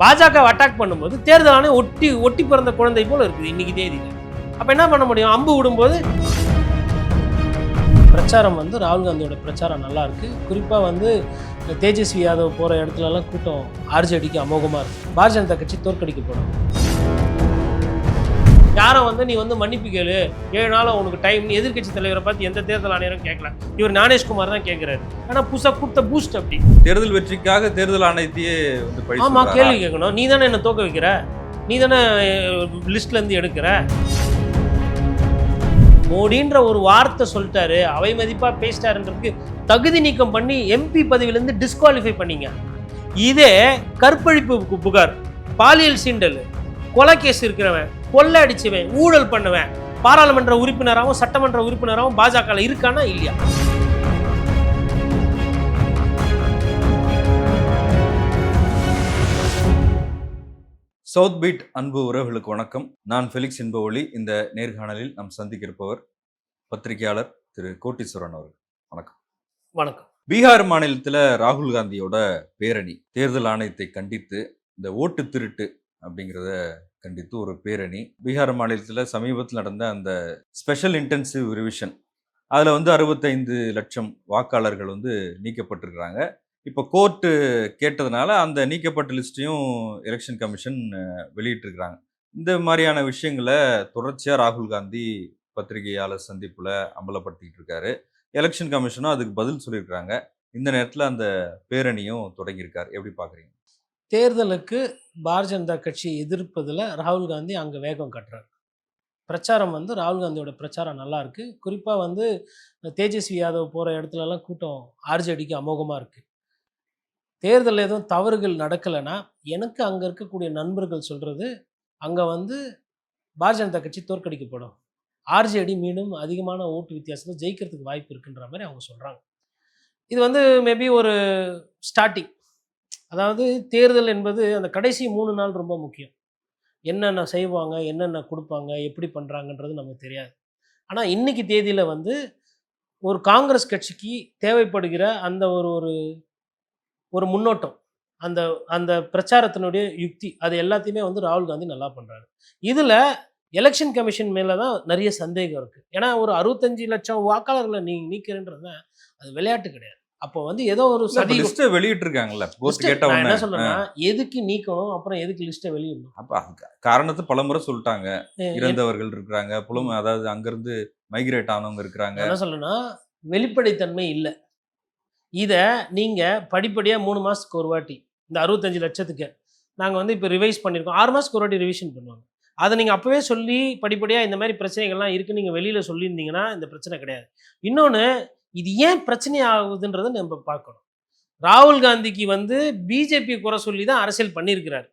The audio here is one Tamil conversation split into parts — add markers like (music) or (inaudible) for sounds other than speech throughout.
பாஜக அட்டாக் பண்ணும்போது தேர்தல் ஆணையம் ஒட்டி ஒட்டி பிறந்த குழந்தை போல இருக்குது இன்னைக்கு தேதியில் அப்ப என்ன பண்ண முடியும்? அம்பு விடும்போது பிரச்சாரம் வந்து ராகுல் காந்தியோட பிரச்சாரம் நல்லா இருக்கு. குறிப்பா வந்து தேஜஸ்வி யாதவ் போற இடத்துல எல்லாம் கூட்டம் ஆர்ஜேடிக்கு அமோகமா இருக்கு. பாரதிய ஜனதா கட்சி தோற்கடிக்கப்படும். யாரும் வந்து நீ வந்து மன்னிப்பு கேளு? ஏழு நாள் உனக்கு டைம் எதிர்க்கட்சி தலைவரை பார்த்து எந்த தேர்தல் ஆணையரும் கேட்கல. இவர் ஞானேஷ்குமார் தான் கேட்கிறாரு. ஆனா புதுசா கொடுத்த பூஸ்ட் அப்படி. தேர்தல் வெற்றிக்காக தேர்தல் ஆணையத்தையே வந்து பழி ஆமா சொல்றாரா? கேள்வி கேட்கணும். நீ தானே என்ன தோக்க வைக்கிற? நீ தானே லிஸ்ட்ல இருந்து எடுக்கிற? மோடின்ற ஒரு வார்த்தை சொல்லிட்டாரு. அவை மதிப்பா பேசிட்டாருன்றதுக்கு தகுதி நீக்கம் பண்ணி எம்பி பதவியிலேருந்து டிஸ்குவாலிஃபை பண்ணீங்க. இதே கற்பழிப்பு புகார் பாலியல் சீண்டல் கொலை கேஸ் இருக்கிறவன். கொள்ளை அடிச்சவன் ஊழல் பண்ணவன். பாராளுமன்ற உறுப்பினராகவும் சட்டமன்ற உறுப்பினராகவும் பாஜக இருக்கானா இல்லையா? சவுத் பீட் அன்பு உறவுகளுக்கு வணக்கம். நான் ஃபெலிக்ஸ் என்பவொளி இந்த நேர்காணலில் நாம் சந்திக்க இருப்பவர் பத்திரிகையாளர் திரு கோட்டீஸ்வரன் அவர்கள். வணக்கம். வணக்கம். பீகார் மாநிலத்தில் ராகுல் காந்தியோட பேரணி தேர்தல் ஆணையத்தை கண்டித்து இந்த ஓட்டு திருட்டு அப்படிங்கிறத கண்டித்து ஒரு பேரணி. பீகார் மாநிலத்தில் சமீபத்தில் நடந்த அந்த ஸ்பெஷல் இன்டென்சிவ் ரிவிஷன் அதில் வந்து அறுபத்தைந்து லட்சம் வாக்காளர்கள் வந்து நீக்கப்பட்டிருக்கிறாங்க. இப்போ கோர்ட்டு கேட்டதுனால அந்த நீக்கப்பட்ட லிஸ்ட்டையும் எலெக்ஷன் கமிஷன் வெளியிட்டிருக்கிறாங்க. இந்த மாதிரியான விஷயங்களை தொடர்ச்சியாக ராகுல் காந்தி பத்திரிகையாளர் சந்திப்பில் அம்பலப்படுத்திக்கிட்டு இருக்காரு. எலெக்ஷன் கமிஷனும் அதுக்கு பதில் சொல்லியிருக்கிறாங்க. இந்த நேரத்தில் அந்த பேரணியும் தொடங்கியிருக்காரு. எப்படி பார்க்குறீங்க தேர்தலுக்கு பாரதிய ஜனதா கட்சி எதிர்ப்பதில் ராகுல் காந்தி அங்கே வேகம் கட்டுறாரு. பிரச்சாரம் வந்து ராகுல் காந்தியோட பிரச்சாரம் நல்லா இருக்குது குறிப்பாக வந்து தேஜஸ்வி யாதவ் போகிற இடத்துலலாம் கூட்டம் ஆர்ஜேடிக்கு அமோகமாக இருக்குது தேர்தலில் எதுவும் தவறுகள் நடக்கலைன்னா எனக்கு அங்கே இருக்கக்கூடிய நண்பர்கள் சொல்கிறது அங்கே வந்து பாரதிய ஜனதா கட்சி தோற்கடிக்கப்படும். ஆர்ஜேடி மீண்டும் அதிகமான ஓட்டு வித்தியாசத்தில் ஜெயிக்கிறதுக்கு வாய்ப்பு இருக்குன்ற மாதிரி அவங்க சொல்கிறாங்க இது வந்து மேபி ஒரு ஸ்டார்டிங் அதாவது தேர்தல் என்பது அந்த கடைசி மூணு நாள் ரொம்ப முக்கியம். என்னென்ன செய்வாங்க என்னென்ன கொடுப்பாங்க எப்படி பண்ணுறாங்கன்றது நமக்கு தெரியாது. ஆனால் இன்னைக்கு தேதியில் வந்து ஒரு காங்கிரஸ் கட்சிக்கு தேவைப்படுகிற அந்த ஒரு ஒரு ஒரு முன்னோட்டம் அந்த அந்த பிரச்சாரத்தினுடைய யுக்தி அது எல்லாத்தையுமே வந்து ராகுல் காந்தி நல்லா பண்ணுறாரு இதில் எலெக்ஷன் கமிஷன் மேலே தான் நிறைய சந்தேகம் இருக்குது ஏன்னா ஒரு அறுபத்தஞ்சு லட்சம் வாக்காளர்களை நீ நீக்கிறன்றது அது விளையாட்டு கிடையாது. அப்போ வந்து ஏதோ ஒரு சதி லிஸ்ட்டை வெளியிட்டிருக்காங்கல்ல List- கேட்ட என்ன சொல்றேன்னா எதுக்கு நீக்கணும் அப்புறம் எதுக்கு லிஸ்ட்டை வெளியிடணும்? அப்ப காரணத்தை பலமுறை சொல்லிட்டாங்க. இறந்தவர்கள் இருக்கிறாங்க புலம் அதாவது அங்கிருந்து மைக்ரேட் ஆனவங்க இருக்கிறாங்க. என்ன சொல்றேன்னா வெளிப்படைத்தன்மை இல்லை. இதை நீங்கள் படிப்படியாக மூணு மாதத்துக்கு ஒரு வாட்டி இந்த அறுபத்தஞ்சு லட்சத்துக்கு நாங்கள் வந்து இப்போ ரிவைஸ் பண்ணியிருக்கோம் ஆறு மாதத்துக்கு ஒரு வாட்டி ரிவிஷன் பண்ணுவாங்க. அதை நீங்கள் அப்போவே சொல்லி படிப்படியாக இந்த மாதிரி பிரச்சனைகள்லாம் இருக்குது நீங்கள் வெளியில் சொல்லியிருந்தீங்கன்னா இந்த பிரச்சனை கிடையாது. இன்னொன்று இது ஏன் பிரச்சனை ஆகுதுன்றதை நம்ம பார்க்கணும். ராகுல் காந்திக்கு வந்து பிஜேபி குறை சொல்லி தான் அரசியல் பண்ணியிருக்கிறார்.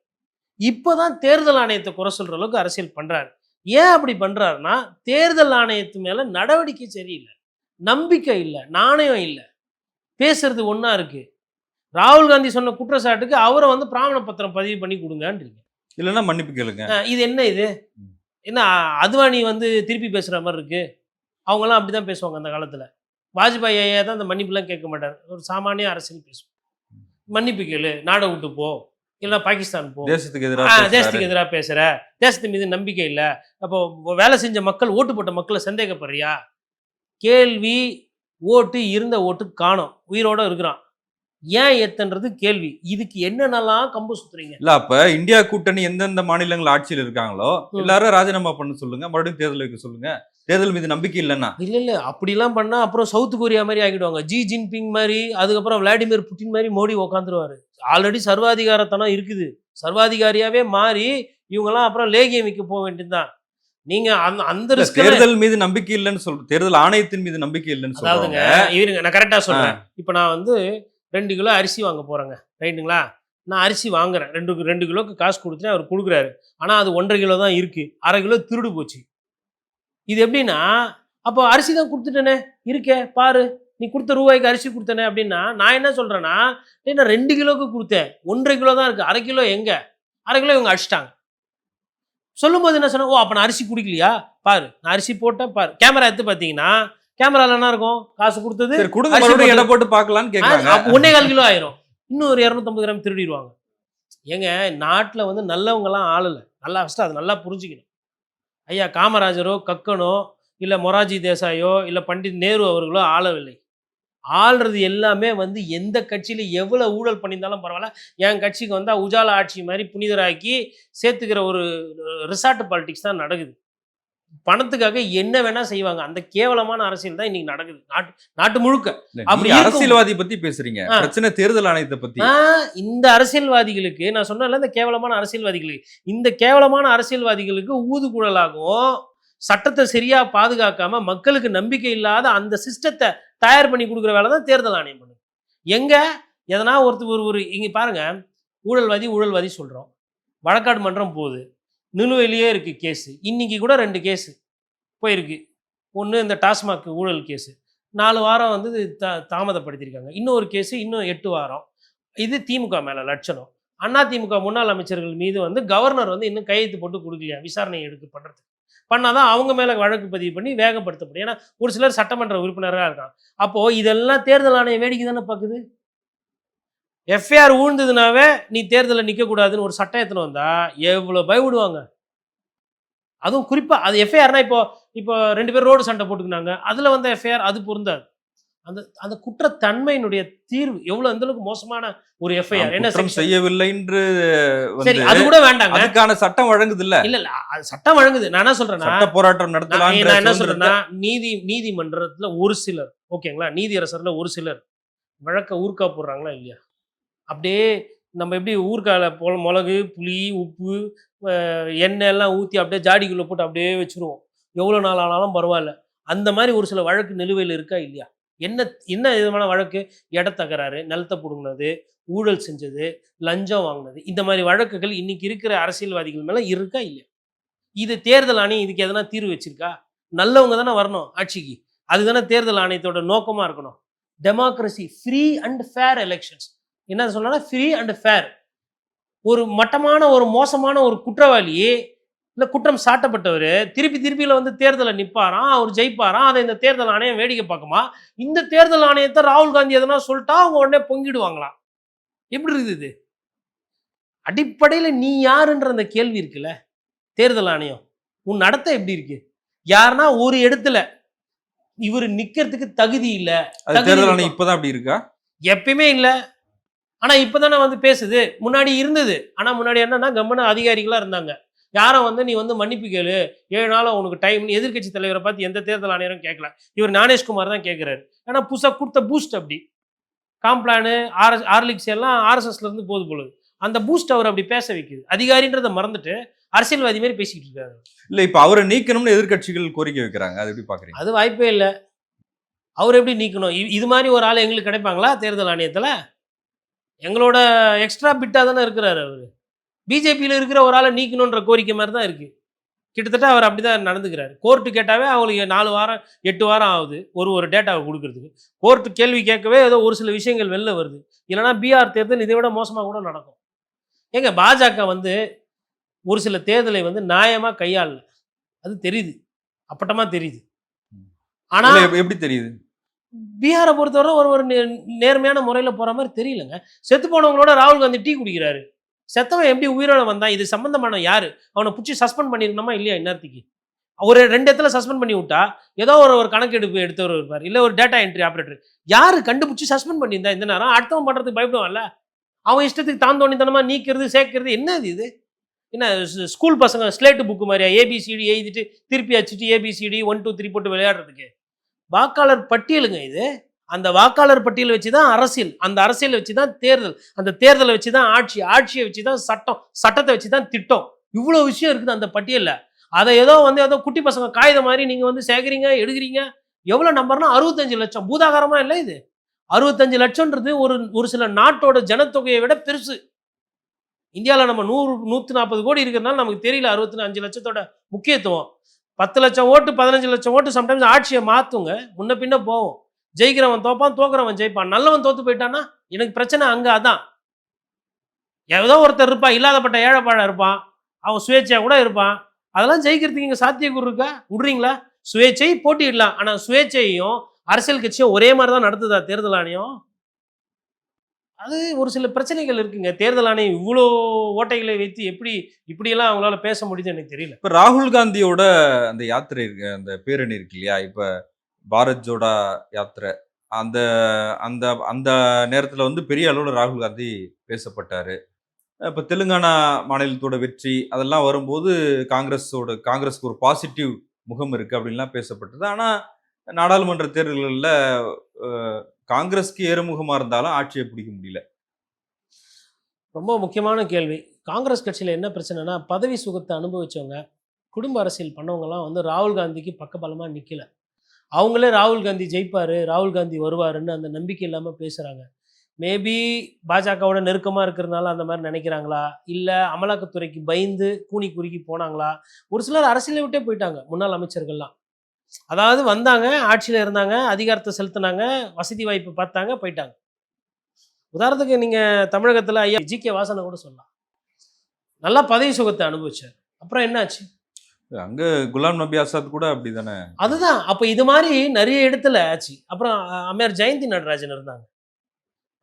இப்போ தான் தேர்தல் ஆணையத்தை குறை சொல்கிற அளவுக்கு அரசியல் பண்ணுறாரு ஏன் அப்படி பண்ணுறாருன்னா தேர்தல் ஆணையத்து மேலே நடவடிக்கை சரியில்லை நம்பிக்கை இல்லை நாணயம் இல்லை பேசுறது ஒன்றா இருக்கு. ராகுல் காந்தி சொன்ன குற்றச்சாட்டுக்கு அவரை வந்து பிராமண பத்திரம் பதிவு பண்ணி கொடுங்கன்றீங்க. இல்லைன்னா மன்னிப்பு கேளுங்க. இது என்ன இது? என்ன அத்வானி வந்து திருப்பி பேசுகிற மாதிரி இருக்கு. அவங்கெல்லாம் அப்படி தான் பேசுவாங்க அந்த காலத்தில். வாஜ்பாய் ஐயா தான் அந்த மன்னிப்புலாம் கேட்க மாட்டார். ஒரு சாமானிய அரசியல் பேசுவோம். மன்னிப்பு கேளு நாடை விட்டு போ இல்லைன்னா பாகிஸ்தான் போ. தேசத்துக்கு எதிராக தேசத்துக்கு எதிராக பேசுற. தேசத்து மீது நம்பிக்கை இல்லை. அப்போ வேலை செஞ்ச மக்கள் ஓட்டு போட்ட மக்களை சந்தேகப்படுறியா? கேள்வி ஓட்டு இருந்த ஓட்டு காணோம். உயிரோட இருக்கிறான். ஏன் ஏத்தன்றது கேள்வி. இதுக்கு என்னென்னலாம் கம்பு சுத்துறீங்க? இல்ல அப்ப இந்தியா கூட்டணி எந்தெந்த மாநிலங்கள் ஆட்சியில் இருக்காங்களோ. எல்லாரும் ராஜினாமா பண்ண சொல்லுங்க. மறுபடியும் தேர்தல் வைக்க சொல்லுங்க. தேர்தல் மீது நம்பிக்கை இல்லைன்னா? இல்ல இல்ல அப்படிலாம் பண்ணா அப்புறம் சவுத் கொரியா மாதிரி ஆகிடுவாங்க. ஜி ஜின்பிங் மாதிரி அதுக்கப்புறம் விளாடிமிர் புட்டின் மாதிரி மோடி உக்காந்துருவாரு. ஆல்ரெடி சர்வாதிகாரத்தனம் இருக்குது. சர்வாதிகாரியாவே மாறி இவங்கெல்லாம் அப்புறம் லேகியம் விற்க போக வேண்டியதுதான். நீங்க அந்த அந்த தேர்தல் மீது நம்பிக்கை இல்லைன்னு சொல்ற தேர்தல் ஆணையத்தின் மீது நம்பிக்கை இல்லைன்னு சொல்றாங்க இருங்க நான் கரெக்டாக சொல்றேன். இப்போ நான் வந்து ரெண்டு கிலோ அரிசி வாங்க போறேங்க. ரைட்டுங்களா? நான் அரிசி வாங்குறேன். ரெண்டு ரெண்டு கிலோக்கு காசு கொடுத்துட்டு அவர் கொடுக்குறாரு. ஆனால் அது ஒன்றரை கிலோ தான் இருக்கு. அரை கிலோ திருடு போச்சு. இது எப்படின்னா அப்போ அரிசி தான் கொடுத்துட்டேனே இருக்கே பாரு நீ கொடுத்த ரூபாய்க்கு அரிசி கொடுத்தனே அப்படின்னா நான் என்ன சொல்றேன்னா டேய், நான் ரெண்டு கிலோக்கு கொடுத்தேன் ஒன்றரை கிலோ தான் இருக்கு அரை கிலோ எங்க? அரை கிலோ இவங்க அடிச்சிட்டாங்க. சொல்லும்போது என்ன சொன்னேன் ஓ அப்போ நான் அரிசி குடிக்கலையா? பாரு நான் அரிசி போட்டேன் பாரு. கேமரா எடுத்து பார்த்தீங்கன்னா கேமரால என்ன இருக்கும்? காசு கொடுத்தது போட்டு- எடை போட்டு பார்க்கலாம்னு கேக்குறாங்க. அப்ப ஒன்னே கால் கிலோ ஆயிரும். இன்னும் ஒரு இரநூத்தம்பது கிராம் திருடிடுவாங்க. ஏங்க நாட்டில் வந்து நல்லவங்கலாம் ஆளலை நல்லா ஃபஸ்ட்டு அதை நல்லா புரிஞ்சுக்கணும். ஐயா காமராஜரோ கக்கனோ இல்லை மொராஜி தேசாயோ இல்லை பண்டித் நேரு அவர்களோ ஆளவில்லை. ஆள்றது எல்லாமே வந்து எந்த கட்சியில் எவ்வளோ ஊழல் பண்ணியிருந்தாலும் பரவாயில்ல. என் கட்சிக்கு வந்தால் உஜாலா ஆட்சி மாதிரி புனிதராக்கி சேர்த்துக்கிற ஒரு ரிசார்ட் பாலிட்டிக்ஸ் தான் நடக்குது. பணத்துக்காக என்ன வேணா செய்வாங்க. அந்த கேவலமான அரசியல் தான் இன்னைக்கு நடக்குது. நாட்டு நாட்டு முழுக்க. அப்படி. அரசியல்வாதி பத்தி பேசுறீங்க. பிரச்சனை தேர்தல் ஆணையத்தை பத்தி. இந்த அரசியல்வாதிகளுக்கு நான் சொன்னேன்ல இந்த கேவலமான அரசியல்வாதிகளுக்கு இந்த கேவலமான அரசியல்வாதிகளுக்கு ஊதுகுழலாகவும் சட்டத்தை சரியா பாதுகாக்காம மக்களுக்கு நம்பிக்கை இல்லாத அந்த சிஸ்டத்தை தயார் பண்ணி கொடுக்குற வேலை தான் தேர்தல் ஆணையம் பண்ணுது. எங்க? எதனா ஒருத்தர் ஒரு ஒரு இங்க பாருங்க. ஊழல்வாதி ஊழல்வாதி சொல்றோம். வழக்காடு மன்றம் போகுது. நிலுவையிலேயே இருக்குது கேஸு இன்றைக்கி கூட ரெண்டு கேஸு போயிருக்கு. ஒன்று இந்த டாஸ்மாக் ஊழல் கேஸு நாலு வாரம் வந்து த தாமதப்படுத்தியிருக்காங்க. இன்னொரு கேஸு இன்னும் எட்டு வாரம். இது திமுக மேலே லட்சணம். அண்ணா திமுக முன்னாள் அமைச்சர்கள் மீது வந்து கவர்னர் வந்து இன்னும் கையெழுத்து போட்டு கொடுக்கலையா? விசாரணை எடுக்க பண்ணுறது பண்ணாதான் அவங்க மேலே வழக்கு பதிவு பண்ணி வேகப்படுத்த முடியும் ஏன்னா ஒரு சிலர் சட்டமன்ற உறுப்பினராக இருக்காங்க. அப்போது இதெல்லாம் தேர்தல் ஆணையம் வேடிக்கை தானே பார்க்குது? எஃப்ஐஆர் ஊழ்ந்ததுனாவே நீ தேர்தலில் நிற்கக்கூடாதுன்னு ஒரு சட்டம் எத்தனை வந்தா எவ்வளோ பயப்படுவாங்க? அதுவும் குறிப்பாக அது எஃப்ஐஆர்னா இப்போ இப்போ ரெண்டு பேர் ரோடு சண்டை போட்டுக்கினாங்க. அதில் வந்த எஃப்ஐஆர் அது பொருந்தாது. அந்த அந்த குற்றத்தன்மையினுடைய தீர்வு எவ்வளோ அந்த அளவுக்கு மோசமான ஒரு எஃப்ஐஆர் என்ன? செய்யவில்லை என்று சரி அது கூட வேண்டாங்க. அதுக்கான சட்டம் வழங்குது இல்ல இல்ல இல்ல அது சட்டம் வழங்குது. நான் என்ன சொல்றேன்னா சட்ட போராட்டம் நடத்தலாம் நான் என்ன சொல்றேன்னா நீதி நீதிமன்றத்துல ஒரு சிலர் ஓகேங்களா? நீதியரசர்ல ஒரு சிலர் வழக்க ஊர்க்கா போடுறாங்களா இல்லையா? அப்படியே நம்ம எப்படி ஊர்க்கால போல மிளகு புளி உப்பு எண்ணெய் எல்லாம் ஊற்றி அப்படியே ஜாடிக்குள்ளே போட்டு அப்படியே வச்சுருவோம். எவ்வளோ நாள் ஆனாலும் பரவாயில்ல. அந்த மாதிரி ஒரு சில வழக்கு நிலுவையில் இருக்கா இல்லையா? என்ன என்ன விதமான வழக்கு? இடத்தகராறு நிலத்தை பிடுங்கினது ஊழல் செஞ்சது லஞ்சம் வாங்கினது. இந்த மாதிரி வழக்குகள் இன்னைக்கு இருக்கிற அரசியல்வாதிகள் மேலே இருக்கா இல்லையா? இது தேர்தல் ஆணையம் இதுக்கு எதனா தீர்வு வச்சிருக்கா? நல்லவங்க தானே வரணும் ஆட்சிக்கு. அதுதானே தேர்தல் ஆணையத்தோட நோக்கமாக இருக்கணும். Democracy free and fair elections என்ன சொன்னா ஃப்ரீ அண்ட் ஃபேர் ஒரு மட்டமான ஒரு மோசமான ஒரு குற்றவாளி இல்லை குற்றம் சாட்டப்பட்டவர் திருப்பி திருப்பியில் வந்து தேர்தலில் நிற்பாராம் அவர் ஜெயிப்பாராம் அதை இந்த தேர்தல் ஆணையம் வேடிக்கை பார்க்குமா? இந்த தேர்தல் ஆணையத்தை ராகுல் காந்தி எதனா சொல்லிட்டா அவங்க உடனே பொங்கிடுவாங்களாம் எப்படி இருக்குது இது? அடிப்படையில் நீ யாருன்ற அந்த கேள்வி இருக்குல்ல தேர்தல் ஆணையம். உன் நடத்தை எப்படி இருக்கு? யாருன்னா ஒரு இடத்துல இவர் நிக்கிறதுக்கு தகுதி இல்லை தேர்தல். ஆணையம் இப்பதான் அப்படி இருக்கா? எப்பயுமே இல்லை. ஆனா இப்பதானே வந்து பேசுது. முன்னாடி இருந்தது. ஆனா முன்னாடி என்னன்னா கம்மன அதிகாரிகளா இருந்தாங்க. யாரும் வந்து நீ வந்து மன்னிப்பு கேளு? ஏழு நாள் உனக்கு டைம் எதிர்க்கட்சி தலைவரை பார்த்து எந்த தேர்தல் ஆணையரும் கேட்கல இவர் ஞானேஷ்குமார் தான் கேட்கிறாரு ஏன்னா புதுசாக கொடுத்த பூஸ்ட் அப்படி. காம்ப்ளானு ஆர்எஸ் ஆர்லிக்ஸ் எல்லாம் ஆர்எஸ்எஸ்ல இருந்து போது பொழுது அந்த பூஸ்ட் அவர் அப்படி பேச வைக்குது. அதிகாரின்றதை மறந்துட்டு அரசியல்வாதி மாதிரி பேசிக்கிட்டு இருக்காரு. இல்ல இப்ப அவரை நீக்கணும்னு எதிர்க்கட்சிகள் கோரிக்கை வைக்கிறாங்க. அது எப்படி பாக்குறீங்க? அது வாய்ப்பே இல்லை. அவர் எப்படி நீக்கணும்? இது மாதிரி ஒரு ஆள் எங்களுக்கு கிடைப்பாங்களா? தேர்தல் ஆணையத்தில்? எங்களோட எக்ஸ்ட்ரா பிட்டாக தானே இருக்கிறாரு அவர். பிஜேபியில் இருக்கிற ஒரு ஆளை நீக்கணுன்ற கோரிக்கை மாதிரி தான் இருக்குது கிட்டத்தட்ட அவர் அப்படி தான் நடந்துக்கிறாரு. கோர்ட்டு கேட்டாவே அவங்களுக்கு நாலு வாரம் எட்டு வாரம் ஆகுது. ஒரு ஒரு டேட்டாவை கொடுக்கறதுக்கு. கோர்ட்டு கேள்வி கேட்கவே ஏதோ ஒரு சில விஷயங்கள் வெளில வருது. இல்லைனா பிஆர் தேர்தல் இதை விட மோசமாக கூட நடக்கும். ஏங்க பாஜக வந்து ஒரு சில தேர்தலை வந்து நியாயமாக கையாளல. அது தெரியுது. அப்பட்டமாக தெரியுது. ஆனால் எப்படி தெரியுது? பீகாரை பொறுத்தவரை ஒரு ஒரு நேர்மையான முறையில் போகிற மாதிரி தெரியலங்க. செத்து போனவங்களோட ராகுல் காந்தி டீ குடிக்கிறாரு. செத்தவன் எப்படி உயிரோட வந்தான் இது சம்மந்தமான யாரு? அவனை பிடிச்சி சஸ்பெண்ட் பண்ணிருக்கணுமா இல்லையா இந்நேரத்துக்கு? ஒரு ரெண்டு இடத்துல சஸ்பெண்ட் பண்ணி விட்டா ஏதோ ஒரு ஒரு கணக்கெடுப்பு எடுத்தவர் இருப்பார். இல்லை ஒரு டேட்டா என்ட்ரி ஆப்ரேட்டர் யார் கண்டுபிடிச்சி சஸ்பெண்ட் பண்ணியிருந்தா இந்த நேரம்? அடுத்தவன் பண்ணுறதுக்கு பயப்படுவான்ல. அவன் இஷ்டத்துக்கு தான் தோணித்தனமா நீக்கிறது சேர்க்கறது. என்ன இது? என்ன ஸ்கூல் பசங்க ஸ்லேட்டு புக்கு மாதிரியா? ஏபிசிடி எழுதிட்டு திருப்பி அடிச்சுட்டு ஏபிசிடி ஒன் டூ த்ரீ போட்டு விளையாடுறதுக்கு? வாக்காளர் பட்டியலுங்க இது. அந்த வாக்காளர் பட்டியலை வச்சு தான் அரசியல். அந்த அரசியலை வச்சு தான் தேர்தல். அந்த தேர்தலை வச்சு தான் ஆட்சி. ஆட்சியை வச்சு தான் சட்டம். சட்டத்தை வச்சு தான் திட்டம். இவ்வளோ விஷயம் இருக்குது அந்த பட்டியலில். அதை ஏதோ வந்து ஏதோ குட்டி பசங்க காகிதம் மாதிரி நீங்கள் வந்து சேகரிங்க எடுக்கிறீங்க. எவ்வளோ நம்பர்னா அறுபத்தஞ்சு லட்சம். பூதாகரமாக இல்லை இது? அறுபத்தஞ்சு லட்சம்ன்றது ஒரு ஒரு சில நாட்டோட ஜனத்தொகையை விட பெருசு. இந்தியாவில் நம்ம நூறு நூற்றி நாற்பது கோடி இருக்கிறதுனால நமக்கு தெரியல அறுபத்தி அஞ்சு லட்சத்தோட முக்கியத்துவம். பத்து லட்சம் ஓட்டு பதினஞ்சு லட்சம் ஓட்டு சம்டைம்ஸ் ஆட்சியை மாற்றுங்க முன்ன பின்ன போகும் ஜெயிக்கிறவன் தோப்பான் தோக்குறவன் ஜெயிப்பான். நல்லவன் தோத்து போயிட்டான்னா எனக்கு பிரச்சனை அங்கே அதான். ஏதோ ஒருத்தர் இருப்பான் இல்லாதப்பட்ட ஏழைப்பாழ இருப்பான். அவன் சுயேட்சையாக கூட இருப்பான். அதெல்லாம் ஜெயிக்கிறதுக்கு இங்கே சாத்தியக்கூறு இருக்கா? விடுறீங்களா? சுயேட்சை போட்டியிடலாம். ஆனால் சுயேட்சையும் அரசியல் கட்சியும் ஒரே மாதிரி தான் நடத்துதா? தேர்தல் ஆணையம்? அது ஒரு சில பிரச்சனைகள் இருக்குங்க. தேர்தல் ஆணையம் இவ்வளோ ஓட்டைகளை வைத்து எப்படி இப்படியெல்லாம் அவங்களால பேச முடியுது எனக்கு தெரியல. இப்போ ராகுல் காந்தியோட அந்த யாத்திரை இருக்கு அந்த பேரணி இருக்கு இல்லையா? இப்போ பாரத் ஜோடா யாத்திரை. அந்த அந்த அந்த நேரத்தில் வந்து பெரிய அளவில் ராகுல் காந்தி பேசப்பட்டார். இப்போ தெலுங்கானா மாநிலத்தோட வெற்றி அதெல்லாம் வரும்போது காங்கிரஸோட காங்கிரஸ்க்கு ஒரு பாசிட்டிவ் முகம் இருக்குது அப்படின்லாம் பேசப்பட்டது. ஆனால் நாடாளுமன்ற தேர்தல்களில் காங்கிரஸ்க்கு ஏறுமுகமாக இருந்தாலும் ஆட்சியை பிடிக்க முடியல. ரொம்ப முக்கியமான கேள்வி. காங்கிரஸ் கட்சியில் என்ன பிரச்சனைனா பதவி சுகத்தை அனுபவிச்சவங்க குடும்ப அரசியல் பண்ணவங்கலாம் வந்து ராகுல் காந்திக்கு பக்கபலமாக நிற்கல அவங்களே ராகுல் காந்தி ஜெயிப்பார் ராகுல் காந்தி வருவாருன்னு அந்த நம்பிக்கை இல்லாமல் பேசுகிறாங்க மேபி பாஜகவோட நெருக்கமாக இருக்கிறதுனால அந்த மாதிரி நினைக்கிறாங்களா? இல்லை அமலாக்கத்துறைக்கு பயந்து கூனி குறுக்கி போனாங்களா? ஒரு சிலர் அரசியலை விட்டே போயிட்டாங்க முன்னாள் அமைச்சர்கள்லாம். அதாவது வந்தாங்க ஆட்சியில் இருந்தாங்க அதிகாரத்தை செலுத்தினாங்க வசதி வாய்ப்பு பார்த்தாங்க போயிட்டாங்க. உதாரணத்துக்கு நீங்கள் தமிழகத்தில் ஐயா ஜி கே வாசனை கூட சொல்லலாம். நல்லா பதவி சுகத்தை அனுபவிச்சார். அப்புறம் என்னாச்சு? அங்க குலாம் நபி ஆசாத் கூட அப்படிதானே? அதுதான். அப்போ இது மாதிரி நிறைய இடத்துல ஆச்சு. அப்புறம் அம்மையார் ஜெயந்தி நடராஜன் இருந்தாங்க.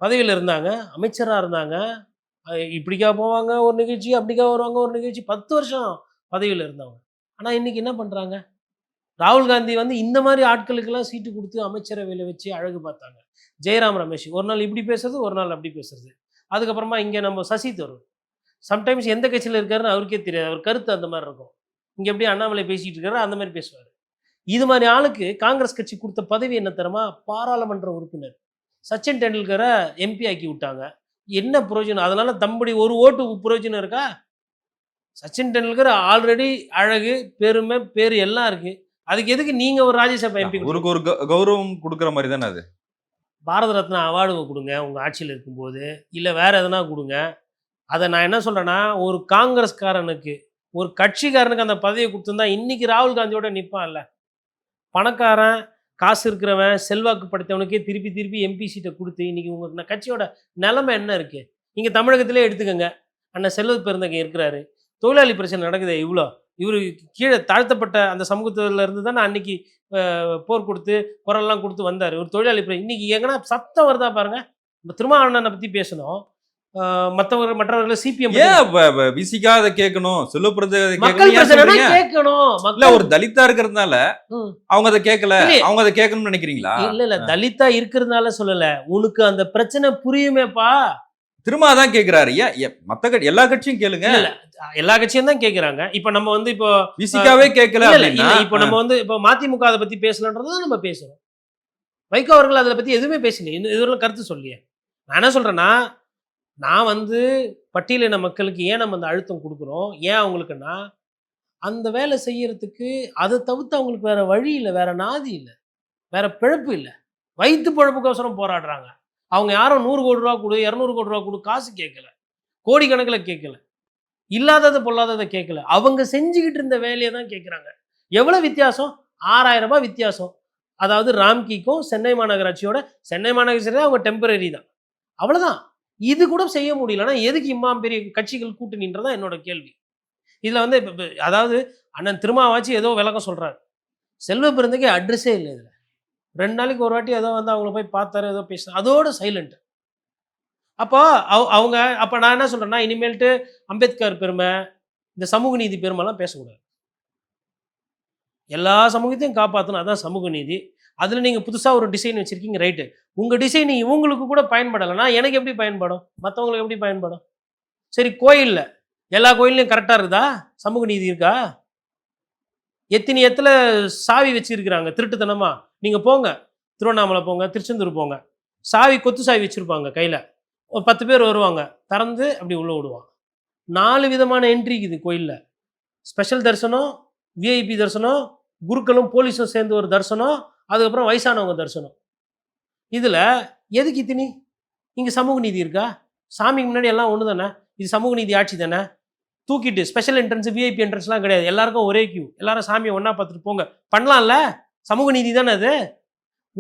பதவியில் இருந்தாங்க அமைச்சராக இருந்தாங்க. இப்படிக்கா போவாங்க ஒரு நிகழ்ச்சி அப்படிக்கா வருவாங்க ஒரு நிகழ்ச்சி. பத்து வருஷம் பதவியில் இருந்தவங்க. ஆனால் இன்னைக்கு என்ன பண்ணுறாங்க ராகுல் காந்தி வந்து இந்த மாதிரி ஆட்களுக்கெல்லாம் சீட்டு கொடுத்து அமைச்சரவையில் வச்சு அழகு பார்த்தாங்க. ஜெயராம் ரமேஷ். ஒரு நாள் இப்படி பேசுறது ஒரு நாள் அப்படி பேசுறது. அதுக்கப்புறமா இங்கே நம்ம சசி தரூர். சம்டைம்ஸ் எந்த கட்சியில் இருக்காருன்னு அவருக்கே தெரியாது. அவர் கருத்து அந்த மாதிரி இருக்கும். இங்கே எப்படி அண்ணாமலை பேசிகிட்டு இருக்காரு அந்த மாதிரி பேசுவார். இது மாதிரி ஆளுக்கு காங்கிரஸ் கட்சி கொடுத்த பதவி என்ன தரமா பாராளுமன்ற உறுப்பினர். சச்சின் டெண்டுல்கரை எம்பி ஆக்கி விட்டாங்க. என்ன புரோஜனம்? அதனால தம்படி ஒரு ஓட்டு புரோஜனம் இருக்கா? சச்சின் டெண்டுல்கர் ஆல்ரெடி அழகு பெருமை பேர் எல்லாம் இருக்குது அதுக்கு எதுக்கு நீங்க ஒரு ராஜ்யசபா எம்பி ஒரு கௌ- கௌரவம் கொடுக்குற மாதிரி தானே அது? பாரத ரத்னா அவார்டு கொடுங்க உங்கள் ஆட்சியில் இருக்கும்போது. இல்லை வேற எதனா கொடுங்க. அதை நான் என்ன சொல்கிறேன்னா ஒரு காங்கிரஸ்காரனுக்கு ஒரு கட்சிக்காரனுக்கு அந்த பதவியை கொடுத்துருந்தா இன்னைக்கு ராகுல் காந்தியோட நிற்பான்ல பணக்காரன் காசு இருக்கிறவன் செல்வாக்கு படைத்தவனுக்கே திருப்பி திருப்பி எம்பி சீட்டை கொடுத்து இன்னைக்கு உங்க கட்சியோட நிலைமை என்ன இருக்கு? இங்கே தமிழகத்திலே எடுத்துக்கோங்க. அண்ணன் செல்வ பெருந்தகை இருக்கிறாரு. தொழிலாளி பிரச்சனை நடக்குது இவ்வளோ இவரு கீழே தாழ்த்தப்பட்ட அந்த சமூகத்துல இருந்து தானே அன்னைக்கு போர் கொடுத்து குரல்லாம் கொடுத்து வந்தார். ஒரு தொழிலாளி பிர- இன்னைக்கு எங்கன்னா சத்தம் வருதா பாருங்க. நம்ம திருமாவளவனை பத்தி பேசணும். மத்தவங்க மற்றவர்கள் சிபிஎம் ஏன் விசிகா அதை கேட்கணும்? மக்கள் கேட்கணும். இல்ல ஒரு தலித்தா இருக்கிறதுனால. அவங்க அதை கேட்கல. அவங்க அதை கேட்கணும்னு நினைக்கிறீங்களா? இல்ல இல்ல. தலித்தா இருக்கிறதுனால சொல்லல. உனக்கு அந்த பிரச்சனை புரியுமேப்பா. திரும்ப அதான் ஏன்? ஏன்? மத்த கட்சி எல்லா கட்சியும் கேளுங்க. எல்லா கட்சியும் தான் கேக்குறாங்க. இப்ப நம்ம வந்து இப்போ விசிகாவே கேட்கல இப்போ நம்ம வந்து இப்போ மதிமுக அதை பத்தி பேசலன்றது தான் நம்ம பேசுறோம். வைகோ அவர்கள் அதை பத்தி எதுவுமே பேசல இன்னும் இதுவரை கருத்து சொல்லியே நான் என்ன சொல்றேன்னா நான் வந்து பட்டியலின மக்களுக்கு ஏன் நம்ம அந்த அழுத்தம் கொடுக்குறோம்? ஏன் அவங்களுக்குன்னா அந்த வேலை செய்யறதுக்கு அதை தவிர்த்து அவங்களுக்கு வேற வழி இல்லை வேற நாதி இல்லை வேற பிழப்பு இல்லை. வயிற்று பிழப்புக்கோசரம் போராடுறாங்க. அவங்க யாரும் நூறு கோடி ரூபா கொடு இரநூறு கோடி ரூபா கொடு காசு கேட்கல. கோடிக்கணக்கில் கேட்கல. இல்லாததை பொல்லாததை கேட்கல. அவங்க செஞ்சுக்கிட்டு இருந்த வேலையை தான் கேட்குறாங்க. எவ்வளோ வித்தியாசம்? ஆறாயிரம் ரூபாய் வித்தியாசம். அதாவது ராம்கிக்கும் சென்னை மாநகராட்சியோட சென்னை மாநகராட்சி அவங்க டெம்பரரி தான். அவ்வளோதான் இது கூட செய்ய முடியலன்னா எதுக்கு இம்மாம் பெரிய கட்சிகள் கூட்டணின்றதான் என்னோட கேள்வி. இதில் வந்து இப்போ அதாவது அண்ணன் திருமாவாச்சு ஏதோ விளக்கம் சொல்கிறாரு செல்வ பிறந்தக்கே அட்ரஸே இல்லை இதில். ரெண்டு நாளைக்கு ஒரு வாட்டி ஏதோ வந்து அவங்கள போய் பார்த்தாரு ஏதோ பேசினார். அதோட சைலண்ட் அப்போ அவ- அவங்க அப்போ நான் என்ன சொல்கிறேன்னா இனிமேல்ட்டு அம்பேத்கர் பெருமை இந்த சமூக நீதி பெருமைலாம் பேசக்கூடாது. எல்லா சமூகத்தையும் காப்பாற்றணும் அதான் சமூக நீதி. அதில் நீங்கள் புதுசாக ஒரு டிசைன் வச்சுருக்கீங்க ரைட்டு உங்கள் டிசைன் இவங்களுக்கு கூட பயன்படலைன்னா எனக்கு எப்படி பயன்படும்? மற்றவங்களுக்கு எப்படி பயன்படும்? சரி கோயிலில். எல்லா கோயில்லையும் கரெக்டாக இருக்குதா? சமூக நீதி இருக்கா? எத்தனை இடத்துல சாவி வச்சிருக்கிறாங்க? திருட்டுத்தனமா. நீங்கள் போங்க. திருவண்ணாமலை போங்க திருச்செந்தூர் போங்க. சாவி கொத்து சாவி வச்சுருப்பாங்க கையில். ஒரு பத்து பேர் வருவாங்க. திறந்து அப்படி உள்ளே விடுவாங்க நாலு விதமான என்ட்ரி இருக்குது கோயிலில். ஸ்பெஷல் தரிசனம் விஐபி தரிசனம் குருக்களும் போலீஸும் சேர்ந்து ஒரு தரிசனம் அதுக்கப்புறம் வயசானவங்க தரிசனம். இதில் எதுக்கு இத்தினி? இங்கே சமூக நீதி இருக்கா? சாமிக்கு முன்னாடி எல்லாம் ஒன்று தானே இது சமூக நீதி ஆட்சி தானே? தூக்கிட்டு ஸ்பெஷல் என்ட்ரன்ஸ் விஐபி என்ட்ரன்ஸ்லாம் கிடையாது. எல்லாருக்கும் ஒரே கியூ எல்லாரும் சாமியை ஒன்றா பார்த்துட்டு போங்க. பண்ணலாம்ல? சமூக நீதி தானே அது?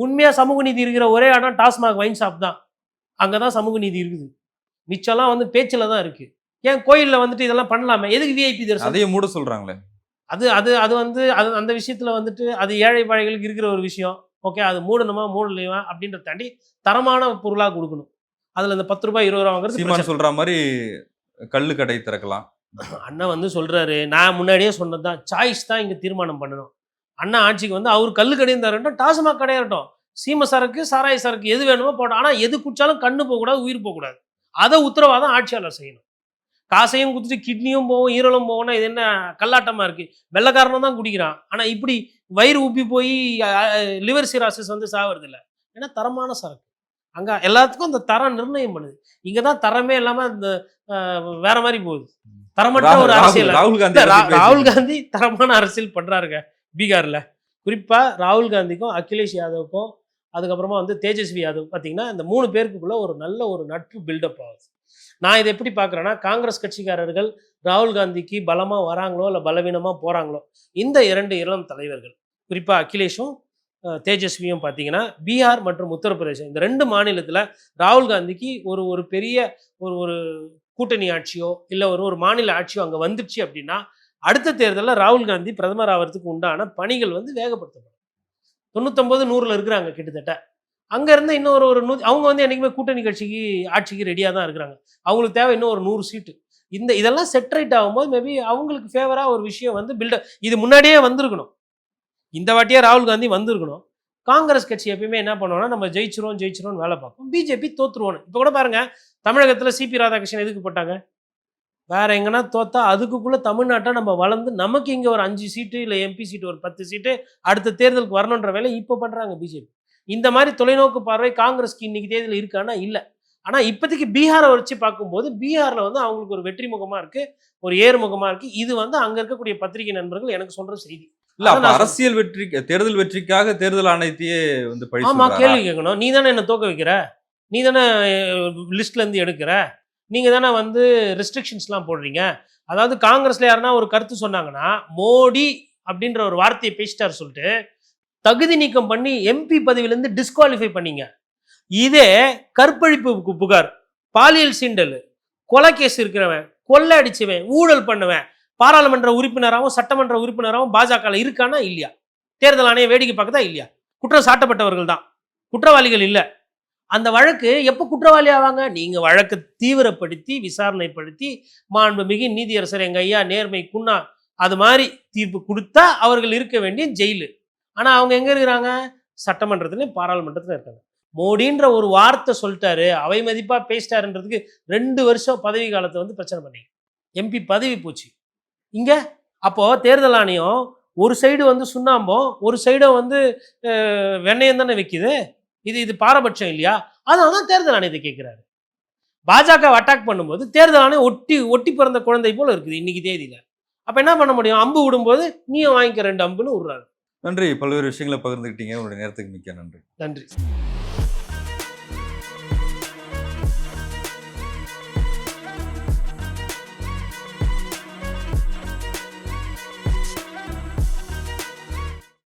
உண்மையாக சமூக நீதி இருக்கிற ஒரே இடம் டாஸ்மாக் வைன் ஷாப் தான். அங்கே தான் சமூக நீதி இருக்குது. மிச்சம்லாம் வந்து பேச்சில் தான் இருக்குது ஏன் கோயிலில் வந்துட்டு இதெல்லாம் பண்ணலாமே? எதுக்கு விஐபி தரிசனம்? அதையும் மூட சொல்றாங்களே. அது அது அது வந்து அது அந்த விஷயத்துல வந்துட்டு அது ஏழை பாழைகளுக்கு இருக்கிற ஒரு விஷயம். ஓகே அது மூடணுமா மூடலையா அப்படின்றத தாண்டி தரமான பொருளாக கொடுக்கணும். அதுல இந்த பத்து ரூபாய் இருபது ரூபா வாங்குறது சொல்ற மாதிரி கள்ளு கடை திறக்கலாம். (laughs) அண்ணா வந்து சொல்கிறாரு நான் முன்னாடியே சொன்னது தான் சாய்ஸ் தான் இங்கே தீர்மானம் பண்ணணும். அண்ணா ஆட்சிக்கு வந்து அவர் கல் கடையும் தரட்டும் டாஸ்மாக் கடையாகட்டும் சீம சரக்கு சாராய சரக்கு எது வேணுமோ போட்டோம் ஆனால் எது குடிச்சாலும் கண்ணு போகக்கூடாது உயிர் போகக்கூடாது. அதை உத்தரவாதம் ஆட்சியாளர் செய்யணும். காசையும் குத்துட்டு கிட்னியும் போகும் ஈரலும் போகும்னா இது என்ன கல்லாட்டமாக இருக்குது வெள்ளக்காரனும் தான் குடிக்கிறான். ஆனால் இப்படி வயிறு உப்பி போய் லிவர் சிராசிஸ் வந்து சாவறது ஏன்னா தரமான சரக்கு. அங்கே எல்லாத்துக்கும் அந்த தரம் நிர்ணயம் பண்ணுது. இங்கே தான் தரமே இல்லாமல் இந்த வேற மாதிரி போகுது. தரமற்ற ஒரு அரசியல்? ராகுல் காந்தி ராகுல். காந்தி தரமான அரசியல் பண்றாருங்க பீகார்ல. குறிப்பா ராகுல் காந்திக்கும் அகிலேஷ் யாதவுக்கும் அதுக்கப்புறமா வந்து தேஜஸ்வி யாதவ். பார்த்தீங்கன்னா இந்த மூணு பேருக்குள்ள ஒரு நல்ல ஒரு நட்பு பில்டப் ஆகுது. நான் இதை எப்படி பார்க்குறேன்னா காங்கிரஸ் கட்சிக்காரர்கள் ராகுல் காந்திக்கு பலமா வராங்களோ இல்லை பலவீனமா போறாங்களோ இந்த இரண்டு இளம் தலைவர்கள் குறிப்பா அகிலேஷும் தேஜஸ்வியும் பார்த்தீங்கன்னா பீகார் மற்றும் உத்தரப்பிரதேசம் இந்த ரெண்டு மாநிலத்தில் ராகுல் காந்திக்கு ஒரு ஒரு பெரிய ஒரு ஒரு கூட்டணி ஆட்சியோ இல்லை ஒரு ஒரு மாநில ஆட்சியோ அங்கே வந்துடுச்சு அப்படின்னா அடுத்த தேர்தலில் ராகுல் காந்தி பிரதமர் ஆகிறதுக்கு உண்டான பணிகள் வந்து வேகப்படுத்தப்படும். தொண்ணூத்தொம்பது நூறில் இருக்கிறாங்க கிட்டத்தட்ட. அங்கே இருந்து இன்னும் ஒரு ஒரு நூ அவங்க வந்து என்றைக்குமே கூட்டணி கட்சிக்கு ஆட்சிக்கு ரெடியாக தான் இருக்கிறாங்க. அவங்களுக்கு தேவை இன்னும் ஒரு நூறு சீட்டு. இந்த இதெல்லாம் செட்ரேட் ஆகும்போது மேபி அவங்களுக்கு ஃபேவராக ஒரு விஷயம் வந்து பில்டப் இது முன்னாடியே வந்திருக்கணும். இந்த வாட்டியே ராகுல் காந்தி வந்திருக்கணும். காங்கிரஸ் கட்சி எப்பயுமே என்ன பண்ணுவோம்னா நம்ம ஜெயிச்சிரும் ஜெயிச்சிரும்னு வேலை பார்ப்போம். பிஜேபி தோத்துருவோன்னு இப்போ கூட பாருங்க தமிழகத்தில் சிபி ராதாகிருஷ்ணன் எதுக்கு போட்டாங்க? வேற எங்கன்னா தோத்தா அதுக்குள்ள தமிழ்நாட்டை நம்ம வளர்ந்து நமக்கு இங்கே ஒரு அஞ்சு சீட்டு இல்லை எம்பி சீட்டு ஒரு பத்து சீட்டு அடுத்த தேர்தலுக்கு வரணுன்ற வேலை இப்போ பண்ணுறாங்க பிஜேபி. இந்த மாதிரி தொலைநோக்கு பார்வை காங்கிரஸ்க்கு இன்னைக்கு தேதியில் இருக்கான்னா இல்லை. ஆனால் இப்போதைக்கு பீகாரை வச்சு பார்க்கும்போது பீகாரில் வந்து அவங்களுக்கு ஒரு வெற்றி முகமாக இருக்குது ஒரு ஏறுமுகமாக இருக்குது இது வந்து அங்கே இருக்கக்கூடிய பத்திரிகை நண்பர்கள் எனக்கு சொல்கிற செய்தி. இல்ல அப்ப அரசியல் வெற்றி தேர்தல் வெற்றிக்காக தேர்தல் ஆணையத்தையே வந்து பழி ஆமா? கேள்வி கேட்கணும். நீ தானே என்ன தோக்க வைக்கிற? நீ தானே லிஸ்ட்ல இருந்து எடுக்கிற? நீங்க தானே வந்து ரெஸ்ட்ரிக்ஷன்ஸ்லாம் போடுறீங்க? அதாவது காங்கிரஸ்ல யாருன்னா ஒரு கருத்து சொன்னாங்கன்னா மோடி அப்படின்ற ஒரு வார்த்தையை பேசிட்டார் சொல்லிட்டு தகுதி நீக்கம் பண்ணி எம்பி பதவியிலேருந்து டிஸ்குவாலிஃபை பண்ணீங்க. இதே கற்பழிப்பு புகார் பாலியல் சீண்டல் கொலை கேஸ் இருக்கிறவன் கொள்ளை அடிச்சவன் ஊழல் பண்ணவன் பாராளுமன்ற உறுப்பினராகவும் சட்டமன்ற உறுப்பினராகவும் பாஜக இருக்கானா இல்லையா? தேர்தல் ஆணையம் வேடிக்கை பார்க்கதா இல்லையா? குற்றம் சாட்டப்பட்டவர்கள் தான். குற்றவாளிகள் இல்லை. அந்த வழக்கு எப்போ குற்றவாளி ஆவாங்க? நீங்கள் வழக்கு தீவிரப்படுத்தி விசாரணைப்படுத்தி மாண்புமிகு நீதியரசர் எங்கள் ஐயா நேர்மை குன்னா அது மாதிரி தீர்ப்பு கொடுத்தா அவர்கள் இருக்க வேண்டிய ஜெயிலு. ஆனால் அவங்க எங்கே இருக்கிறாங்க? சட்டமன்றத்திலையும் பாராளுமன்றத்துலையும் இருக்காங்க. மோடின்ற ஒரு வார்த்தை சொல்லிட்டாரு. அவை மதிப்பாக பேசிட்டாருன்றதுக்கு ரெண்டு வருஷம் பதவி காலத்தை வந்து பிரச்சனை பண்ணி. எம்பி பதவி போச்சு. இங்க? அப்போ தேர்தல் ஆணையம் ஒரு சைடு வந்து சுண்ணாம்பம் ஒரு சைடும் வந்து வெண்ணெயம் தானே வைக்குது? இது இது பாரபட்சம் இல்லையா? அதனால தான் தேர்தல் ஆணையத்தை கேட்குறாரு பாஜக அட்டாக் பண்ணும்போது தேர்தல் ஆணையம் ஒட்டி ஒட்டி பிறந்த குழந்தை போல இருக்குது இன்னைக்கு தேதியில. அப்ப என்ன பண்ண முடியும்? அம்பு விடும்போது நீயும் வாங்கிக்க ரெண்டு அம்புன்னு விடுறாரு. நன்றி. பல்வேறு விஷயங்களை பகிர்ந்துக்கிட்டீங்க உங்களுடைய நேரத்துக்கு மிக்க நன்றி. நன்றி.